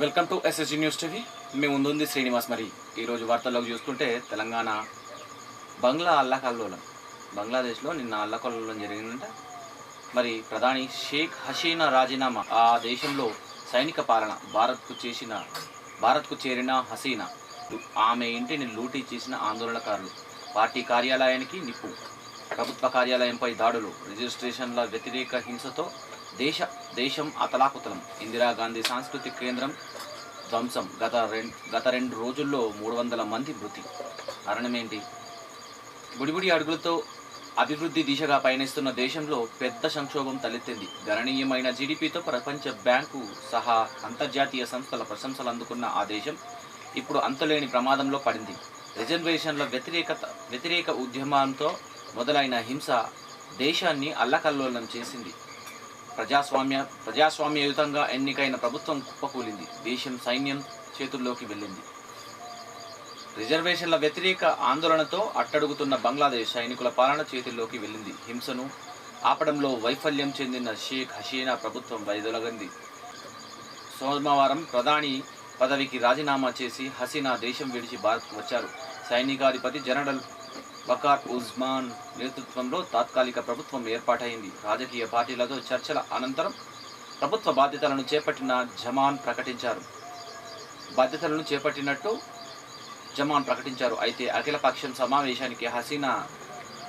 Welcome to SSG news TV మేము ముందుంది శ్రీనివాస్ మరి. ఈరోజు వార్తల్లోకి చూసుకుంటే తెలంగాణ బంగ్లా అల్లకల్లోలం. బంగ్లాదేశ్లో నిన్న అల్లకల్లోలం జరిగిందంట. మరి ప్రధాని షేక్ హసీనా రాజీనామా ఆ దేశంలో సైనిక పాలన భారత్కు చేసిన భారత్కు చేరిన హసీనా. ఆమె ఇంటిని లూటీ చేసిన ఆందోళనకారులు. పార్టీ కార్యాలయానికి నిప్పు. ప్రభుత్వ కార్యాలయంపై దాడులు రిజిస్ట్రేషన్ల వ్యతిరేక హింసతో దేశ దేశం అతలాకుతలం. ఇందిరాగాంధీ సాంస్కృతిక కేంద్రం ధ్వంసం. గత రెండు గత రెండు రోజుల్లో మూడు వందల మంది మృతి. కారణమేంటి బుడిబుడి అడుగులతో అభివృద్ధి దిశగా పయనిస్తున్న దేశంలో పెద్ద సంక్షోభం తలెత్తింది. గణనీయమైన జీడిపితో ప్రపంచ బ్యాంకు సహా అంతర్జాతీయ సంస్థల ప్రశంసలు అందుకున్న ఆ దేశం ఇప్పుడు అంతులేని ప్రమాదంలో పడింది. రిజర్వేషన్ల వ్యతిరేకత వ్యతిరేక ఉద్యమంతో మొదలైన హింస దేశాన్ని అల్లకల్లోలం చేసింది. ప్రజాస్వామ్య ప్రజాస్వామ్యయుతంగా ఎన్నికైన ప్రభుత్వం కుప్పకూలింది. దేశం సైన్యం చేతుల్లోకి వెళ్ళింది. రిజర్వేషన్ల వ్యతిరేక ఆందోళనతో అట్టడుగుతున్న బంగ్లాదేశ్ సైనికుల పాలన చేతుల్లోకి వెళ్ళింది. హింసను ఆపడంలో వైఫల్యం చెందిన షేక్ హసీనా ప్రభుత్వం వైదొలగింది సోమవారం ప్రధాని పదవికి రాజీనామా చేసి హసీనా దేశం విడిచి భారత్కు వచ్చారు. సైనికాధిపతి జనరల్ బకార్ ఉజ్మాన్ నేతృత్వంలో తాత్కాలిక ప్రభుత్వం ఏర్పాటైంది. రాజకీయ పార్టీలతో చర్చల అనంతరం ప్రభుత్వ బాధ్యతలను చేపట్టిన జమాన్ ప్రకటించారు. బాధ్యతలను చేపట్టినట్టు జమాన్ ప్రకటించారు. అయితే అఖిలపక్షం సమావేశానికి హసీనా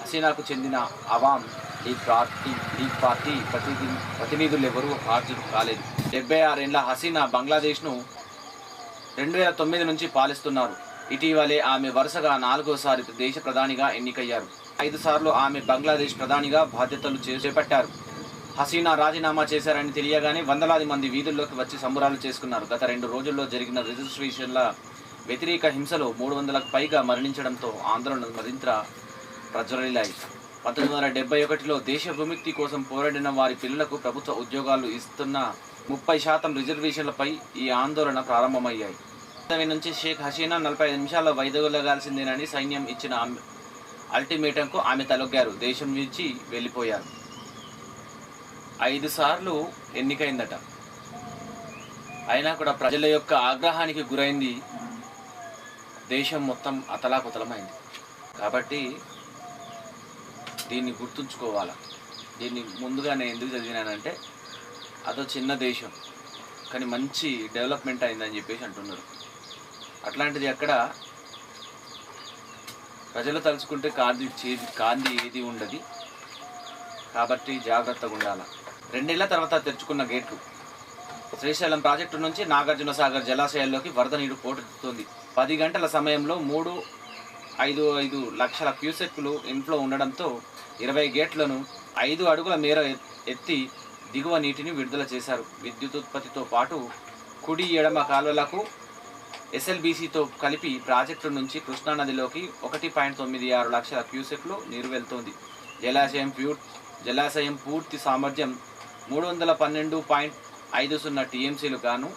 హసీనాకు చెందిన అవాం లీగ్ పార్టీ లీగ్ పార్టీ ప్రతినిధి ప్రతినిధులు ఎవరూ హాజరు కాలేదు. డెబ్బై ఆరేళ్ళ హసీనా బంగ్లాదేశ్ను రెండు వేల తొమ్మిది నుంచి పాలిస్తున్నారు. ఇటీవలే ఆమె వరుసగా నాలుగోసారి దేశ ప్రధానిగా ఎన్నికయ్యారు. ఐదు సార్లు ఆమె బంగ్లాదేశ్ ప్రధానిగా బాధ్యతలు చేపట్టారు. హసీనా రాజీనామా చేశారని తెలియగానే వందలాది మంది వీధుల్లోకి వచ్చి సంబరాలు చేసుకున్నారు. గత రెండు రోజుల్లో జరిగిన రిజిస్ట్రేషన్ల వ్యతిరేక హింసలో మూడు వందలకు పైగా మరణించడంతో ఆందోళన మరింత ప్రజ్వరిల్లాయి పంతొమ్మిది వందల డెబ్బై ఒకటిలో దేశ విముక్తి కోసం పోరాడిన వారి పిల్లలకు ప్రభుత్వ ఉద్యోగాలు ఇస్తున్న ముప్పై శాతం రిజర్వేషన్లపై ఈ ఆందోళన ప్రారంభమయ్యాయి. పదవి నుంచి షేక్ హసీనా నలభై నిమిషాల్లో వైదొలగాల్సిందేనని సైన్యం ఇచ్చిన ఆమె- అల్టిమేటంకు ఆమె తలొగ్గారు. దేశం నుంచి వెళ్ళిపోయారు. ఐదు సార్లు ఎన్నికైందట. అయినా కూడా ప్రజల యొక్క ఆగ్రహానికి గురైంది. దేశం మొత్తం అతలాకుతలమైంది. కాబట్టి దీన్ని గుర్తుంచుకోవాలి? దీన్ని ముందుగా నేను ఎందుకు చదివినానంటే అదో చిన్న దేశం. కానీ మంచి డెవలప్మెంట్ అయిందని చెప్పేసి అంటున్నారు. అట్లాంటిది అక్కడ ప్రజలు తలుచుకుంటే కాంతి చేది కాంతి ఏది ఉండదు. కాబట్టి జాగ్రత్తగా ఉండాలి. రెండేళ్ళ తర్వాత తెరుచుకున్న గేట్లు. శ్రీశైలం ప్రాజెక్టు నుంచి నాగార్జున సాగర్ జలాశయాల్లోకి వరద నీరు పోటెత్తుతోంది పది గంటల సమయంలో మూడు ఐదు ఐదు లక్షల క్యూసెక్కులు ఇంట్లో ఉండడంతో ఇరవై గేట్లను ఐదు అడుగుల మేర ఎత్- ఎత్తి దిగువ నీటిని విడుదల చేశారు. విద్యుత్ ఉత్పత్తితో పాటు కుడి ఎడమ కాలువలకు ఎస్ఎల్బీసీతో కలిపి ప్రాజెక్టు నుంచి కృష్ణానదిలోకి ఒకటి పాయింట్ తొమ్మిది ఆరు లక్షల క్యూసెక్లు నీరు వెళ్తోంది. జలాశయం ప్యూర్ జలాశయం పూర్తి సామర్థ్యం మూడు వందల పన్నెండు పాయింట్ ఐదు సున్నా టీఎంసీలు గాను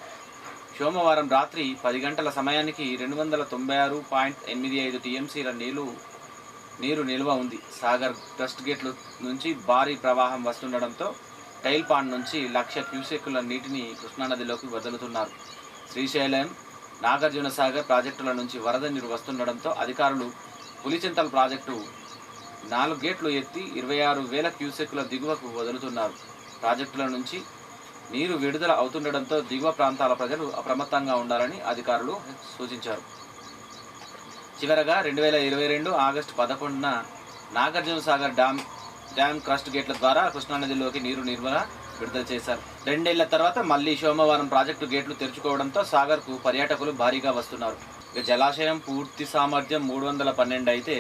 సోమవారం రాత్రి పది గంటల సమయానికి రెండు వందల తొంభై ఆరు పాయింట్ ఎనిమిది ఐదు టీఎంసీల నీళ్ళు నీరు నిల్వ ఉంది. సాగర్ ట్రస్ట్ గేట్ల నుంచి భారీ ప్రవాహం వస్తుండడంతో టైల్ పాండ్ నుంచి లక్ష క్యూసెక్కుల నీటిని కృష్ణానదిలోకి వదులుతున్నారు. శ్రీశైలం నాగార్జున సాగర్ ప్రాజెక్టుల నుంచి వరద నీరు వస్తుండడంతో అధికారులు పులిచింతల ప్రాజెక్టు నాలుగు గేట్లు ఎత్తి ఇరవై ఆరు వేల క్యూసెక్కుల దిగువకు వదులుతున్నారు. ప్రాజెక్టుల నుంచి నీరు విడుదల అవుతుండడంతో దిగువ ప్రాంతాల ప్రజలు అప్రమత్తంగా ఉండాలని అధికారులు సూచించారు. చివరగా రెండు వేల ఇరవై రెండు ఆగస్టు పదకొండున Nagarjuna Sagar dam dam crest గేట్ల ద్వారా కృష్ణానదిలోకి నీరు నిర్వహణ విడుదల చేశారు. రెండేళ్ళ తర్వాత మళ్ళీ సోమవారం ప్రాజెక్టు గేట్లు తెరుచుకోవడంతో సాగర్కు పర్యాటకులు భారీగా వస్తున్నారు. ఇక జలాశయం పూర్తి సామర్థ్యం మూడు వందల పన్నెండు అయితే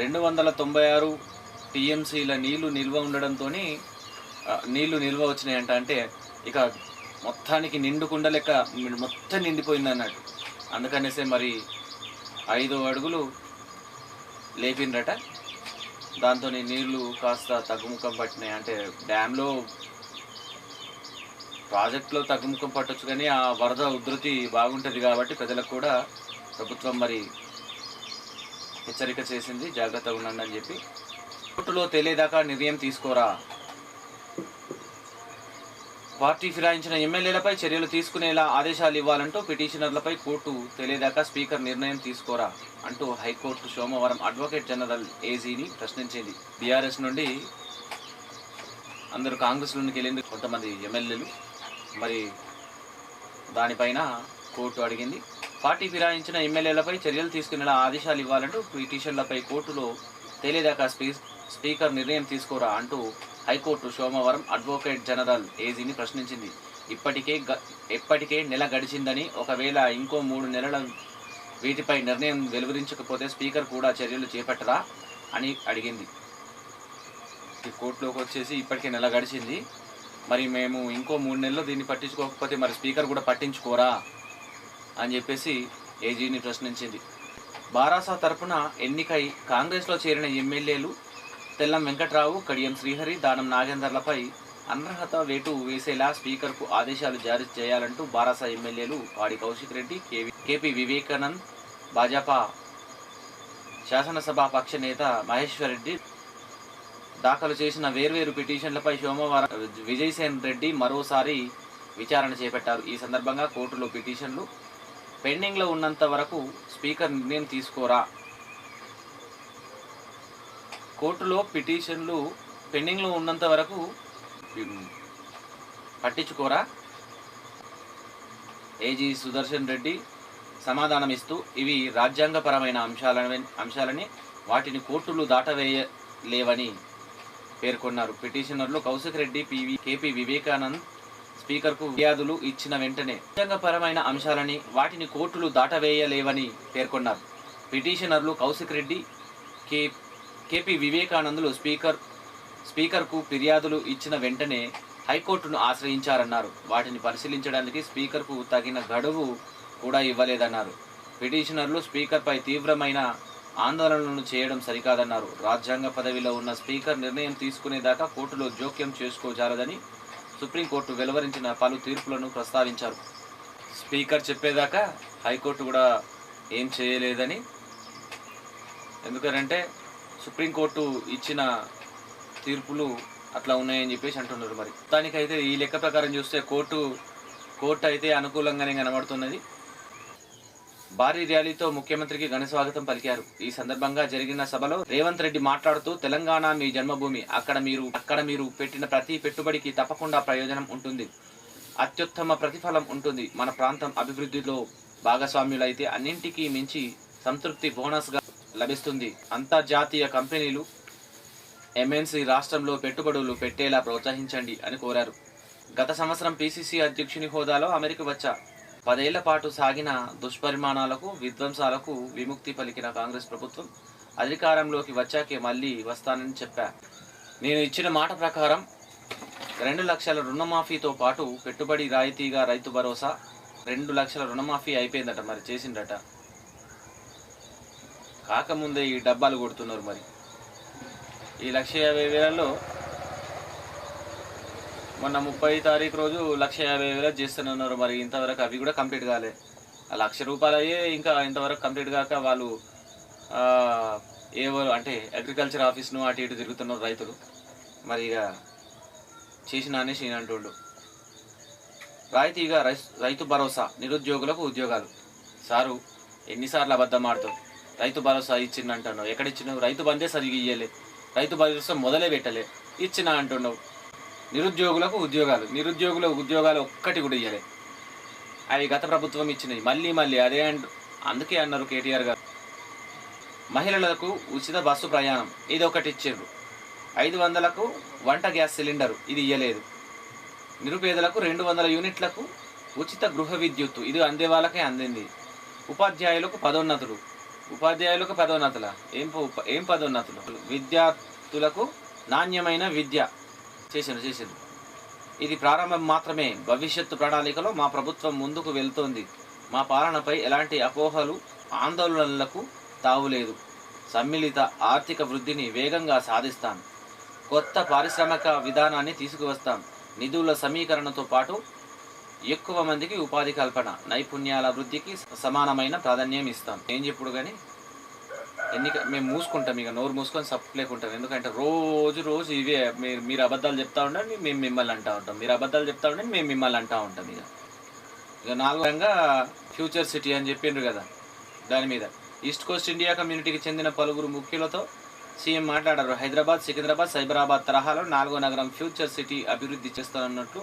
రెండు వందల తొంభై ఆరు టీఎంసీల నీళ్ళు నిల్వ ఉండడంతో నీళ్ళు నిల్వ వచ్చినాయంట. అంటే ఇక మొత్తానికి నిండుకుండ లెక్క మొత్తం నిండిపోయింది అన్నట్టు అందుకనేసే మరి ఐదు అడుగులు లేపిండ్రట. దాంతో నీళ్ళు కాస్త తగ్గుముఖం పట్టినాయి. అంటే డ్యాంలో ప్రాజెక్టులో తగ్గుముఖం పట్టొచ్చు కానీ ఆ వరద ఉధృతి బాగుంటుంది కాబట్టి ప్రజలకు కూడా ప్రభుత్వం మరి హెచ్చరిక చేసింది. జాగ్రత్తగా ఉండండి అని చెప్పి. కోర్టులో తెలియదాకా నిర్ణయం తీసుకోరా? పార్టీ ఫిరాయించిన ఎమ్మెల్యేలపై చర్యలు తీసుకునేలా ఆదేశాలు ఇవ్వాలంటూ పిటిషనర్లపై కోర్టు తెలియదాకా స్పీకర్ నిర్ణయం తీసుకోరా అంటూ హైకోర్టు సోమవారం అడ్వకేట్ జనరల్ ఏజీని ప్రశ్నించింది. బీఆర్ఎస్ నుండి అందరూ కాంగ్రెస్లోనికి వెళ్ళింది కొంతమంది ఎమ్మెల్యేలు. మరి దానిపైన కోర్టు అడిగింది. పార్టీ ఫిరాయించిన ఎమ్మెల్యేలపై చర్యలు తీసుకునేలా ఆదేశాలు ఇవ్వాలంటూ పిటిషన్లపై కోర్టులో తేలేదాకా స్పీ స్పీకర్ నిర్ణయం తీసుకోరా అంటూ హైకోర్టు సోమవారం అడ్వొకేట్ జనరల్ ఏజీని ప్రశ్నించింది. ఇప్పటికే గ ఇప్పటికే నెల గడిచిందని ఒకవేళ ఇంకో మూడు నెలల వీటిపై నిర్ణయం వెలువరించకపోతే స్పీకర్ కూడా చర్యలు చేపట్టరా అని అడిగింది. కోర్టులోకి వచ్చేసి ఇప్పటికే నెల గడిచింది. మరి మేము ఇంకో మూడు నెలలు దీన్ని పట్టించుకోకపోతే మరి స్పీకర్ కూడా పట్టించుకోరా అని చెప్పేసి ఏజీని ప్రశ్నించింది. బారాసా తరపున ఎన్నికై కాంగ్రెస్లో చేరిన ఎమ్మెల్యేలు తెల్లం వెంకట్రావు కడియం శ్రీహరి దానం నాగేందర్లపై అనర్హత వేటు వేసేలా స్పీకర్కు ఆదేశాలు జారీ చేయాలంటూ బారాసా ఎమ్మెల్యేలు వాడి కౌశిక్ రెడ్డి కేవి కేపీ వివేకానంద్ భాజపా శాసనసభా పక్ష నేత మహేశ్వర్ రెడ్డి దాఖలు చేసిన వేర్వేరు పిటిషన్లపై సోమవారం విజయసేన్ రెడ్డి మరోసారి విచారణ చేపట్టారు. ఈ సందర్భంగా కోర్టులో పిటిషన్లు పెండింగ్లో ఉన్నంత వరకు స్పీకర్ నిర్ణయం తీసుకోరా? కోర్టులో పిటిషన్లు పెండింగ్లో ఉన్నంత వరకు పట్టించుకోరా? ఏజీ సుదర్శన్ రెడ్డి సమాధానం ఇస్తూ ఇవి రాజ్యాంగపరమైన అంశాలని అంశాలని వాటిని కోర్టులు దాటవేయలేవని పేర్కొన్నారు. పిటిషనర్లు కౌశిక్ రెడ్డి పివి కేపీ వివేకానంద్ స్పీకర్కు ఫిర్యాదులు ఇచ్చిన వెంటనే రాజ్యాంగపరమైన అంశాలని వాటిని కోర్టులు దాటవేయలేవని పేర్కొన్నారు. పిటిషనర్లు కౌశిక్ రెడ్డి కే కేపీ వివేకానందులు స్పీకర్ స్పీకర్కు ఫిర్యాదులు ఇచ్చిన వెంటనే హైకోర్టును ఆశ్రయించారన్నారు. వాటిని పరిశీలించడానికి స్పీకర్కు తగిన గడువు కూడా ఇవ్వలేదన్నారు. పిటిషనర్లు స్పీకర్పై తీవ్రమైన ఆందోళనలను చేయడం సరికాదన్నారు. రాజ్యాంగ పదవిలో ఉన్న స్పీకర్ నిర్ణయం తీసుకునేదాకా కోర్టులో జోక్యం చేసుకోజాలదని సుప్రీంకోర్టు వెలువరించిన పలు తీర్పులను ప్రస్తావించారు. స్పీకర్ చెప్పేదాకా హైకోర్టు కూడా ఏం చేయలేదని ఎందుకంటే సుప్రీంకోర్టు ఇచ్చిన తీర్పులు అట్లా ఉన్నాయని చెప్పేసి అంటున్నారు మరి. దానికైతే ఈ లెక్క ప్రకారం చూస్తే కోర్టు కోర్టు అయితే అనుకూలంగానే కనబడుతున్నది. భారీ ర్యాలీతో ముఖ్యమంత్రికి ఘన స్వాగతం పలికారు. ఈ సందర్భంగా జరిగిన సభలో రేవంత్ రెడ్డి మాట్లాడుతూ తెలంగాణ మీ జన్మభూమి. అక్కడ మీరు అక్కడ మీరు పెట్టిన ప్రతి పెట్టుబడికి తప్పకుండా ప్రయోజనం ఉంటుంది. అత్యుత్తమ ప్రతిఫలం ఉంటుంది. మన ప్రాంతం అభివృద్ధిలో భాగస్వామ్యులైతే అన్నింటికీ మించి సంతృప్తి బోనస్గా లభిస్తుంది. అంతర్జాతీయ కంపెనీలు ఎంఎన్సీ రాష్ట్రంలో పెట్టుబడులు పెట్టేలా ప్రోత్సహించండి అని కోరారు. గత సంవత్సరం పిసిసి అధ్యక్షుని హోదాలో అమెరికా వచ్చా పదేళ్ళ పాటు సాగిన దుష్పరిమాణాలకు విధ్వంసాలకు విముక్తి పలికిన కాంగ్రెస్ ప్రభుత్వం అధికారంలోకి వచ్చాకే మళ్ళీ వస్తానని చెప్పా. నేను ఇచ్చిన మాట ప్రకారం రెండు లక్షల రుణమాఫీతో పాటు పెట్టుబడి రాయితీగా రైతు భరోసా రెండు లక్షల రుణమాఫీ అయిపోయిందట మరి చేసిండట కాకముందే ఈ డబ్బాలు కొడుతున్నారు మరి. ఈ లక్ష యాభై వేలలో మొన్న ముప్పై తారీఖు రోజు లక్ష యాభై వేలు చేస్తున్నారు మరి. ఇంతవరకు అవి కూడా కంప్లీట్ కాలే. ఆ లక్ష రూపాయలు అయ్యే ఇంకా ఇంతవరకు కంప్లీట్ కాక వాళ్ళు ఏవో అంటే అగ్రికల్చర్ ఆఫీస్ను అటు ఇటు తిరుగుతున్నారు రైతులు. మరి ఇక చేసిన అనేసి నేను అంటుండు. రాయితీగా రైతు భరోసా నిరుద్యోగులకు ఉద్యోగాలు. సారు ఎన్నిసార్లు అబద్ధం ఆడుతావు? రైతు భరోసా ఇచ్చిందంటున్నావు ఎక్కడ ఇచ్చినావు? రైతు బందే సరిగ్గా ఇయ్యలే. రైతు భరోసా మొదలే పెట్టలే. ఇచ్చిన అంటున్నావు. నిరుద్యోగులకు ఉద్యోగాలు నిరుద్యోగుల ఉద్యోగాలు ఒక్కటి కూడా ఇవ్వలేదు అవి గత ప్రభుత్వం ఇచ్చినాయి మళ్ళీ మళ్ళీ అదే అండ్ అందుకే అన్నారు కేటీఆర్ గారు. మహిళలకు ఉచిత బస్సు ప్రయాణం ఇది ఒకటి ఇచ్చారు ఐదు వందలకు వంట గ్యాస్ సిలిండరు ఇది ఇవ్వలేదు నిరుపేదలకు రెండు వందల యూనిట్లకు ఉచిత గృహ విద్యుత్తు ఇది అందే వాళ్ళకే అందింది. ఉపాధ్యాయులకు పదోన్నతులు. ఉపాధ్యాయులకు పదోన్నతుల. ఏం ఏం పదోన్నతులు? విద్యార్థులకు నాణ్యమైన విద్య. చేసిండు చేసిండు ఇది ప్రారంభం మాత్రమే. భవిష్యత్తు ప్రణాళికలో మా ప్రభుత్వం ముందుకు వెళ్తోంది. మా పాలనపై ఎలాంటి అపోహలు ఆందోళనలకు తావులేదు. సమ్మిళిత ఆర్థిక వృద్ధిని వేగంగా సాధిస్తాం. కొత్త పారిశ్రామిక విధానాన్ని తీసుకువస్తాం. నిధుల సమీకరణతో పాటు ఎక్కువ మందికి ఉపాధి కల్పన నైపుణ్యాల వృద్ధికి సమానమైన ప్రాధాన్యం ఇస్తాం. ఏం చెప్పుడు కానీ ఎన్నిక మేము మూసుకుంటాం ఇక నోరు మూసుకొని సప్లేకుంటాం ఎందుకంటే రోజు రోజు ఇవే మీరు మీరు అబద్ధాలు చెప్తా ఉండండి మేము మిమ్మల్ని అంటా ఉంటాం. మీరు అబద్ధాలు చెప్తా ఉండండి మేము మిమ్మల్ని అంటా ఉంటాం ఇక. ఇక నాలుగోగా ఫ్యూచర్ సిటీ అని చెప్పిండ్రు కదా దాని మీద. ఈస్ట్ కోస్ట్ ఇండియా కమ్యూనిటీకి చెందిన పలువురు ముఖ్యులతో సీఎం మాట్లాడారు. హైదరాబాద్ సికింద్రాబాద్ సైబరాబాద్ తరహాలో నాలుగో నగరం ఫ్యూచర్ సిటీ అభివృద్ధి చేస్తానన్నట్లు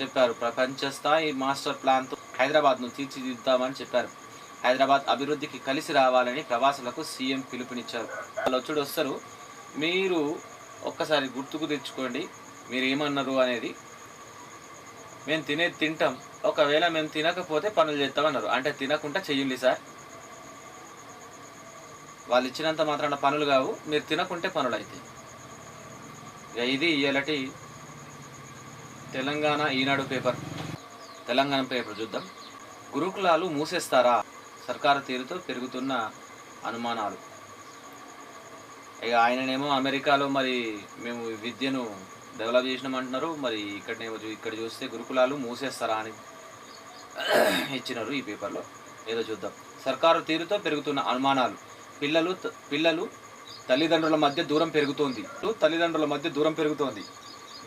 చెప్పారు. ప్రపంచ స్థాయి మాస్టర్ ప్లాన్తో హైదరాబాద్ను తీర్చిదిద్దామని చెప్పారు. హైదరాబాద్ అభివృద్ధికి కలిసి రావాలని ప్రవాసులకు సీఎం పిలుపునిచ్చారు. వాళ్ళు వచ్చుడు వస్తారు. మీరు ఒక్కసారి గుర్తుకు తెచ్చుకోండి. మీరు ఏమన్నారు అనేది మేము తినేది తింటాం. ఒకవేళ మేము తినకపోతే పనులు చేస్తామన్నారు. అంటే తినకుండా చెయ్యండి సార్. వాళ్ళు ఇచ్చినంత మాత్రాన పనులు కావు. మీరు తినకుంటే పనులు అవుతాయి ఇక ఇది ఇలాంటి తెలంగాణ ఈనాడు పేపర్. తెలంగాణ పేపర్ చూద్దాం. గురుకులాలు మూసేస్తారా? సర్కారు తీరుతో పెరుగుతున్న అనుమానాలు. ఇక ఆయననేమో అమెరికాలో మరి మేము విద్యను డెవలప్ చేసినామంటున్నారు. మరి ఇక్కడనేమో ఇక్కడ చూస్తే గురుకులాలు మూసేస్తారా అని ఇచ్చినారు ఈ పేపర్లో. ఏదో చూద్దాం. సర్కారు తీరుతో పెరుగుతున్న అనుమానాలు. పిల్లలు పిల్లలు తల్లిదండ్రుల మధ్య దూరం పెరుగుతోంది. తల్లిదండ్రుల మధ్య దూరం పెరుగుతోంది.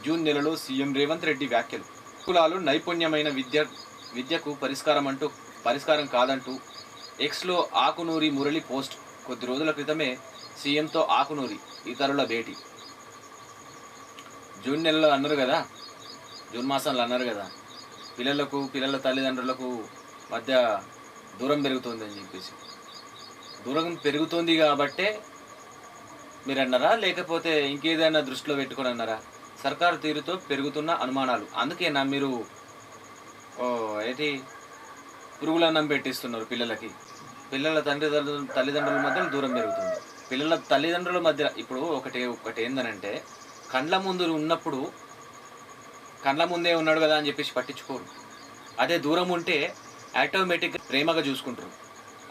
జూన్ నెలలో సీఎం రేవంత్ రెడ్డి వ్యాఖ్యలు. గురుకులాలు నైపుణ్యమైన విద్య విద్యకు పరిష్కారం అంటూ పరిష్కారం కాదంటూ ఎక్స్లో ఆకునూరి మురళి పోస్ట్. కొద్ది రోజుల క్రితమే సీఎంతో ఆకునూరి ఇతరుల భేటీ. జూన్ నెలలో అన్నారు కదా? జూన్ మాసంలో అన్నారు కదా? పిల్లలకు పిల్లల తల్లిదండ్రులకు మధ్య దూరం పెరుగుతుంది అని చెప్పేసి. దూరం పెరుగుతుంది కాబట్టే మీరు అన్నారా లేకపోతే ఇంకేదైనా దృష్టిలో పెట్టుకొని అన్నారా? సర్కారు తీరుతో పెరుగుతున్న అనుమానాలు. అందుకేనా మీరు ఓ ఏంటి పురుగులన్నం పెట్టిస్తున్నారు పిల్లలకి? పిల్లల తండ్రిదండ్రుల తల్లిదండ్రుల మధ్య దూరం పెరుగుతుంది. పిల్లల తల్లిదండ్రుల మధ్య ఇప్పుడు ఒకటి ఒకటి ఏందనంటే కండ్ల ముందు ఉన్నప్పుడు కండ్ల ముందే ఉన్నాడు కదా అని చెప్పేసి పట్టించుకోరు. అదే దూరం ఉంటే ఆటోమేటిక్గా ప్రేమగా చూసుకుంటారు.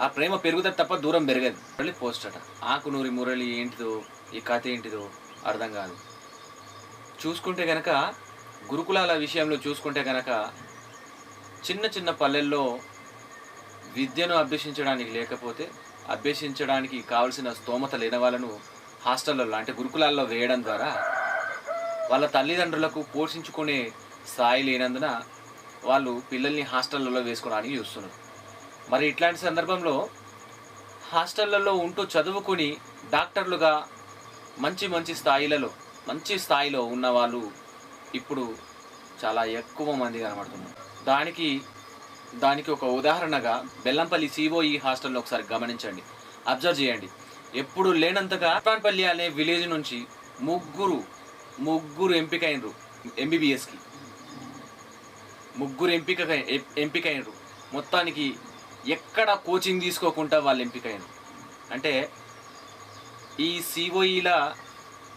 ఆ ప్రేమ పెరుగుతుంది తప్ప దూరం పెరగదు. మళ్ళీ పోస్ట్ అట. ఆకునూరి మురళి ఏంటిదో ఈ కథ ఏంటిదో అర్థం కాదు. చూసుకుంటే గనక గురుకులాల విషయంలో చూసుకుంటే గనక చిన్న చిన్న పల్లెల్లో విద్యను అభ్యసించడానికి లేకపోతే అభ్యసించడానికి కావలసిన స్తోమత లేని వాళ్ళను హాస్టళ్ళల్లో అంటే గురుకులాల్లో వేయడం ద్వారా వాళ్ళ తల్లిదండ్రులకు పోషించుకునే స్థాయి లేనందున వాళ్ళు పిల్లల్ని హాస్టళ్ళలో వేసుకోవడానికి చూస్తున్నారు. మరి ఇట్లాంటి సందర్భంలో హాస్టళ్ళలో ఉంటూ చదువుకుని డాక్టర్లుగా మంచి మంచి స్థాయిలలో మంచి స్థాయిలో ఉన్న వాళ్ళు ఇప్పుడు చాలా ఎక్కువ మంది కనబడుతున్నారు. దానికి దానికి ఒక ఉదాహరణగా బెల్లంపల్లి సిఓఈ హాస్టల్ని ఒకసారి గమనించండి. అబ్జర్వ్ చేయండి. ఎప్పుడు లేనంతగా అప్పాన్పల్లి అనే విలేజ్ నుంచి ముగ్గురు ముగ్గురు ఎంపికైనరు ఎంబీబీఎస్కి ముగ్గురు ఎంపిక ఎంపికైనరు. మొత్తానికి ఎక్కడ కోచింగ్ తీసుకోకుండా వాళ్ళు ఎంపికైనరు. అంటే ఈ సిఓఈల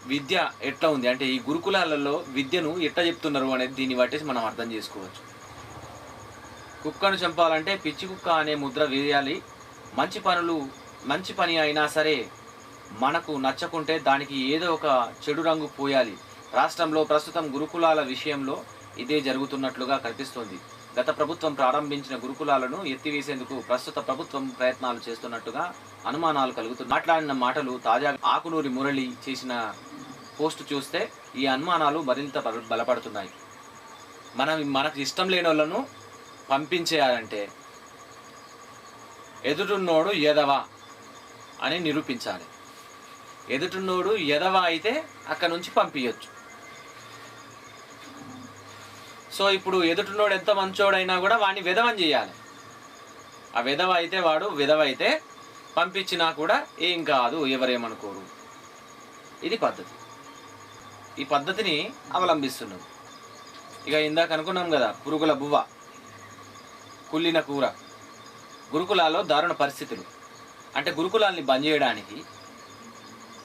విద్య ఎట్లా ఉంది? అంటే ఈ గురుకులాలలో విద్యను ఎట్లా చెప్తున్నారు అనేది దీన్ని బట్టేసి మనం అర్థం చేసుకోవచ్చు. కుక్కను చంపాలంటే పిచ్చి కుక్క అనే ముద్ర వేయాలి. మంచి పనులు మంచి పని అయినా సరే మనకు నచ్చకుంటే దానికి ఏదో ఒక చెడు రంగు పోయాలి. రాష్ట్రంలో ప్రస్తుతం గురుకులాల విషయంలో ఇదే జరుగుతున్నట్లుగా కనిపిస్తోంది. గత ప్రభుత్వం ప్రారంభించిన గురుకులాలను ఎత్తివేసేందుకు ప్రస్తుత ప్రభుత్వం ప్రయత్నాలు చేస్తున్నట్టుగా అనుమానాలు కలుగుతున్నాయి. మాట్లాడిన మాటలు తాజా ఆకునూరి మురళి చేసిన పోస్ట్ చూస్తే ఈ అనుమానాలు మరింత బల- బలపడుతున్నాయి. మనం మనకు ఇష్టం లేని వాళ్ళను పంపించేయాలంటే ఎదుటున్నోడు ఎదవా అని నిరూపించాలి. ఎదుటున్నోడు ఎదవా అయితే అక్కడ నుంచి పంపించచ్చు సో ఇప్పుడు ఎదుటినోడు ఎంత మంచోడైనా కూడా వాడిని విధవని చేయాలి. ఆ విధవ అయితే వాడు విధవ అయితే పంపించినా కూడా ఏం కాదు ఎవరేమనుకోరు. ఇది పద్ధతి. ఈ పద్ధతిని అవలంబిస్తున్నది. ఇక ఇందాక అనుకున్నాం కదా పురుగుల బువ్వ. కుళ్ళిన కూర. గురుకులాల్లో దారుణ పరిస్థితులు. అంటే గురుకులాల్ని బంద్ చేయడానికి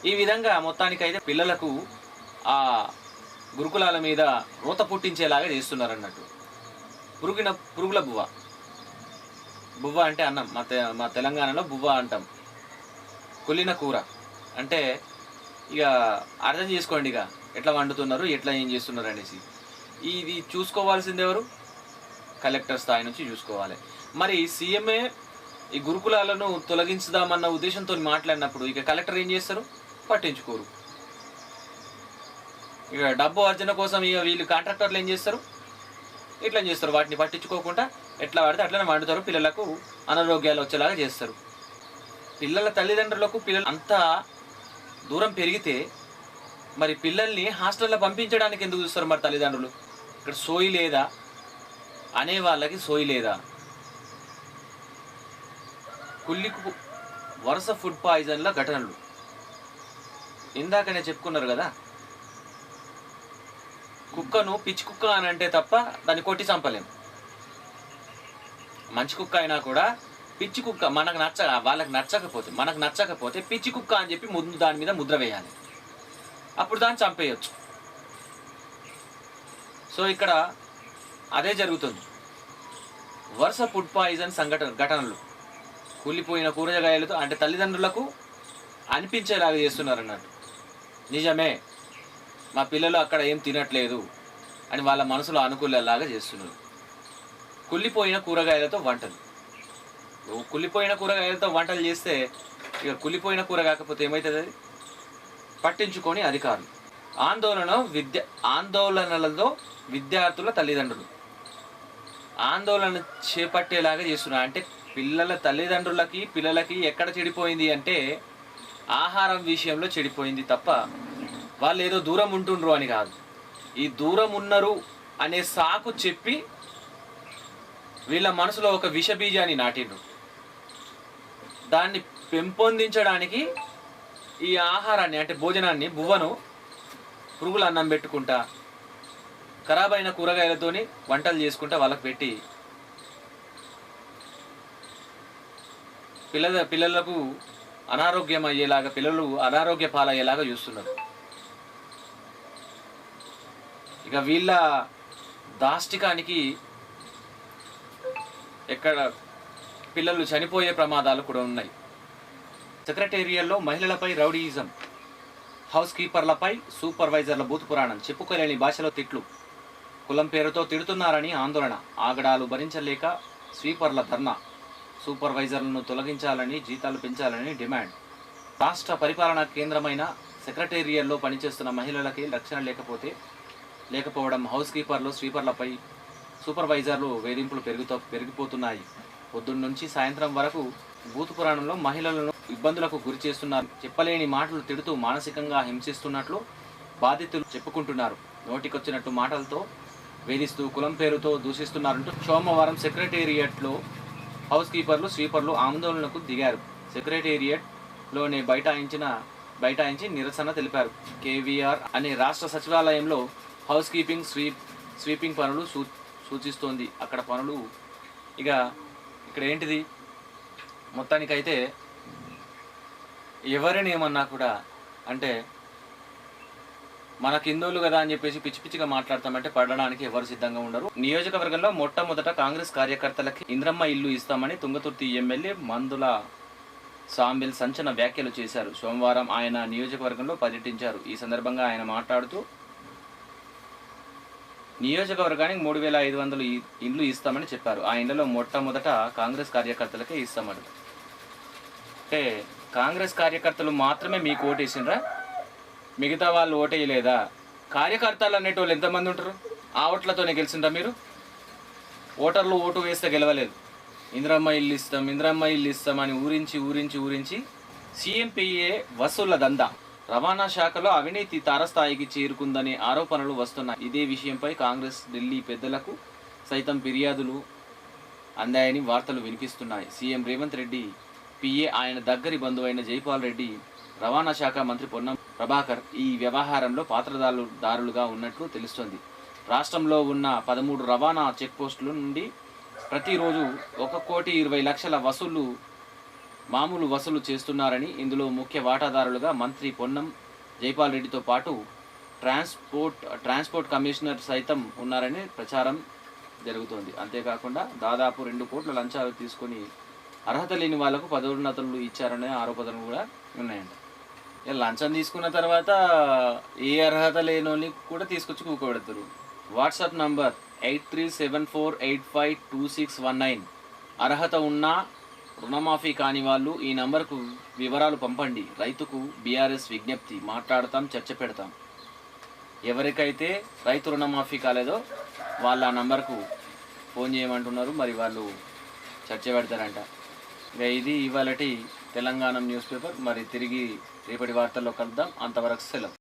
ఈ విధంగా మొత్తానికైతే పిల్లలకు ఆ గురుకులాల మీద రోత పుట్టించేలాగా చేస్తున్నారు అన్నట్టు పురుగున పురుగుల బువ్వ. బువ్వ అంటే అన్నం. మా తె మా తెలంగాణలో బువ్వ అంటాం. కుళ్ళిన కూర. అంటే ఇక అర్థం చేసుకోండి ఇక ఎట్లా వండుతున్నారు ఎట్లా ఏం చేస్తున్నారు అనేసి. ఇది చూసుకోవాల్సింది ఎవరు కలెక్టర్ స్థాయి నుంచి చూసుకోవాలి. మరి సీఎంఏ ఈ గురుకులాలను తొలగించుదామన్న ఉద్దేశంతో మాట్లాడినప్పుడు ఇక కలెక్టర్ ఏం చేస్తారు? పట్టించుకోరు. ఇక డబ్బు అర్జన కోసం ఇక వీళ్ళు కాంట్రాక్టర్లు ఏం చేస్తారు? ఇట్లా చేస్తారు? వాటిని పట్టించుకోకుండా ఎట్లా పడితే అట్లనే వండుతారు. పిల్లలకు అనారోగ్యాలు వచ్చేలాగా చేస్తారు. పిల్లల తల్లిదండ్రులకు పిల్లలు అంత దూరం పెరిగితే మరి పిల్లల్ని హాస్టల్లో పంపించడానికి ఎందుకు చూస్తారు మరి తల్లిదండ్రులు? ఇక్కడ సోయి లేదా? అనే వాళ్ళకి సోయలేదా కుల్లికు వరుస ఫుడ్ పాయిజన్ల ఘటనలు. ఇందాకనే చెప్పుకున్నారు కదా? కుక్కను పిచ్చి కుక్క అని అంటే తప్ప దాన్ని కొట్టి చంపలేము మంచి కుక్క అయినా కూడా పిచ్చి కుక్క మనకు నచ్చ వాళ్ళకి నచ్చకపోతే మనకు నచ్చకపోతే పిచ్చి కుక్క అని చెప్పి ముందు దాని మీద ముద్ర వేయాలి. అప్పుడు దాన్ని చంపేయచ్చు. సో ఇక్కడ అదే జరుగుతుంది. వరుస ఫుడ్ పాయిజన్ సంఘటన ఘటనలు. కూలిపోయిన కూరగాయలతో అంటే తల్లిదండ్రులకు అనిపించేలాగా చేస్తున్నారు అన్నట్టు నిజమే మా పిల్లలు అక్కడ ఏం తినట్లేదు అని వాళ్ళ మనసులో అనుకూలేలాగా చేస్తున్నారు. కుళ్ళిపోయిన కూరగాయలతో వంటలు. కుళ్ళిపోయిన కూరగాయలతో వంటలు చేస్తే ఇక కుళ్ళిపోయిన కూర కాకపోతే ఏమవుతుంది అది పట్టించుకొని అధికారులు. ఆందోళన విద్య ఆందోళనలతో విద్యార్థుల తల్లిదండ్రులు. ఆందోళన చేపట్టేలాగా చేస్తున్నారు అంటే పిల్లల తల్లిదండ్రులకి పిల్లలకి ఎక్కడ చెడిపోయింది అంటే ఆహారం విషయంలో చెడిపోయింది తప్ప వాళ్ళు ఏదో దూరం ఉంటుండ్రు అని కాదు. ఈ దూరం ఉన్నారు అనే సాకు చెప్పి వీళ్ళ మనసులో ఒక విషబీజాన్ని నాటిండ్రు. దాన్ని పెంపొందించడానికి ఈ ఆహారాన్ని అంటే భోజనాన్ని బువ్వను పురుగులు అన్నం పెట్టుకుంటా ఖరాబ్ అయిన కూరగాయలతోని వంటలు చేసుకుంటా వాళ్ళకి పెట్టి పిల్లల పిల్లలకు అనారోగ్యం అయ్యేలాగా పిల్లలు అనారోగ్య పాలయ్యేలాగా చూస్తున్నారు. ఇక వీళ్ళ దాష్టికానికి ఎక్కడ పిల్లలు చనిపోయే ప్రమాదాలు కూడా ఉన్నాయి. సెక్రటేరియల్లో మహిళలపై రౌడీయిజం హౌస్ కీపర్లపై సూపర్వైజర్ల బూతు పురాణం చెప్పుకోలేని భాషలో తిట్లు కులం పేరుతో తిడుతున్నారని ఆందోళన. ఆగడాలు భరించలేక స్వీపర్ల ధర్నా. సూపర్వైజర్లను తొలగించాలని జీతాలు పెంచాలని డిమాండ్. రాష్ట్ర పరిపాలనా కేంద్రమైన సెక్రటేరియల్లో పనిచేస్తున్న మహిళలకి రక్షణ లేకపోతే లేకపోవడం హౌస్ కీపర్లు స్వీపర్లపై సూపర్వైజర్లు వేధింపులు పెరుగుతూ పెరిగిపోతున్నాయి. పొద్దున్న నుంచి సాయంత్రం వరకు బూత్ పురాణంలో మహిళలను ఇబ్బందులకు గురి చేస్తున్నారు. చెప్పలేని మాటలు తిడుతూ మానసికంగా హింసిస్తున్నట్లు బాధితులు చెప్పుకుంటున్నారు. నోటికొచ్చినట్టు మాటలతో వేధిస్తూ కులం పేరుతో దూషిస్తున్నారంటూ సోమవారం సెక్రటేరియట్లో హౌస్ కీపర్లు స్వీపర్లు ఆందోళనకు దిగారు. సెక్రటేరియట్లోనే బైఠాయించిన బైఠాయించి నిరసన తెలిపారు. కేవీఆర్ అనే రాష్ట్ర సచివాలయంలో హౌస్ కీపింగ్ స్వీప్ స్వీపింగ్ పనులు సూ సూచిస్తోంది. అక్కడ పనులు ఇక ఇక్కడ ఏంటిది? మొత్తానికైతే ఎవరిని ఏమన్నా కూడా అంటే మనకు హిందువులు కదా అని చెప్పేసి పిచ్చి పిచ్చిగా మాట్లాడతామంటే పడడానికి ఎవరు సిద్ధంగా ఉండరు. నియోజకవర్గంలో మొట్టమొదట కాంగ్రెస్ కార్యకర్తలకి ఇంద్రమ్మ ఇల్లు ఇస్తామని తుంగతుర్తి ఎమ్మెల్యే మందుల సాంబిల్ సంచలన వ్యాఖ్యలు చేశారు. సోమవారం ఆయన నియోజకవర్గంలో పర్యటించారు. ఈ సందర్భంగా ఆయన మాట్లాడుతూ నియోజకవర్గానికి మూడు వేల ఐదు వందలు ఇండ్లు ఇస్తామని చెప్పారు. ఆ ఇండ్లలో మొట్టమొదట కాంగ్రెస్ కార్యకర్తలకే ఇస్తామని అంటే కాంగ్రెస్ కార్యకర్తలు మాత్రమే మీకు ఓటేసిండ్రా? మిగతా వాళ్ళు ఓటేయలేదా? కార్యకర్తలు అనేటోళ్ళు ఎంతమంది ఉంటారు? ఆ ఓట్లతోనే గెలిచిండ్రా మీరు? ఓటర్లు ఓటు వేస్తే గెలవలేదు. ఇంద్రమ్మ ఇల్లు ఇస్తాం ఇంద్రమ్మ ఇల్లు ఇస్తాం అని ఊరించి ఊరించి ఊరించి సీఎంపీఏ వసూళ్ళ దందా. రవాణా శాఖలో అవినీతి తారస్థాయికి చేరుకుందనే ఆరోపణలు వస్తున్నాయి. ఇదే విషయంపై కాంగ్రెస్ ఢిల్లీ పెద్దలకు సైతం ఫిర్యాదులు అందాయని వార్తలు వినిపిస్తున్నాయి. సీఎం రేవంత్ రెడ్డి పిఏ ఆయన దగ్గరి బంధువైన జైపాల్ రెడ్డి రవాణా శాఖ మంత్రి పొన్నం ప్రభాకర్ ఈ వ్యవహారంలో పాత్రదారు దారులుగా ఉన్నట్లు తెలుస్తోంది. రాష్ట్రంలో ఉన్న పదమూడు రవాణా చెక్ పోస్టుల నుండి ప్రతిరోజు ఒక కోటి ఇరవై లక్షల వసూలు మామూలు వసూలు చేస్తున్నారని ఇందులో ముఖ్య వాటాదారులుగా మంత్రి పొన్నం జైపాల్ రెడ్డితో పాటు ట్రాన్స్పోర్ట్ ట్రాన్స్పోర్ట్ కమిషనర్ సైతం ఉన్నారని ప్రచారం జరుగుతోంది. అంతేకాకుండా దాదాపు రెండు కోట్ల లంచాలు తీసుకొని అర్హత లేని వాళ్ళకు పదోన్నతులు ఇచ్చారనే ఆరోపణలు కూడా ఉన్నాయంట. లంచం తీసుకున్న తర్వాత ఏ అర్హత లేనోని కూడా తీసుకొచ్చి కూకోబెడతారు. WhatsApp number eight three seven four eight five two six one nine. అర్హత ఉన్నా రుణమాఫీ కాని వాళ్ళు ఈ నంబర్కు వివరాలు పంపండి. రైతుకు బీఆర్ఎస్ విజ్ఞప్తి. మాట్లాడతాం చర్చ పెడతాం. ఎవరికైతే రైతు రుణమాఫీ కాలేదో వాళ్ళ ఆ నంబర్కు ఫోన్ చేయమంటున్నారు. మరి వాళ్ళు చర్చ పెడతారంట. ఇక ఇది ఇవాళటి తెలంగాణ న్యూస్ పేపర్. మరి తిరిగి రేపటి వార్తల్లో కలుద్దాం. అంతవరకు సెలవు.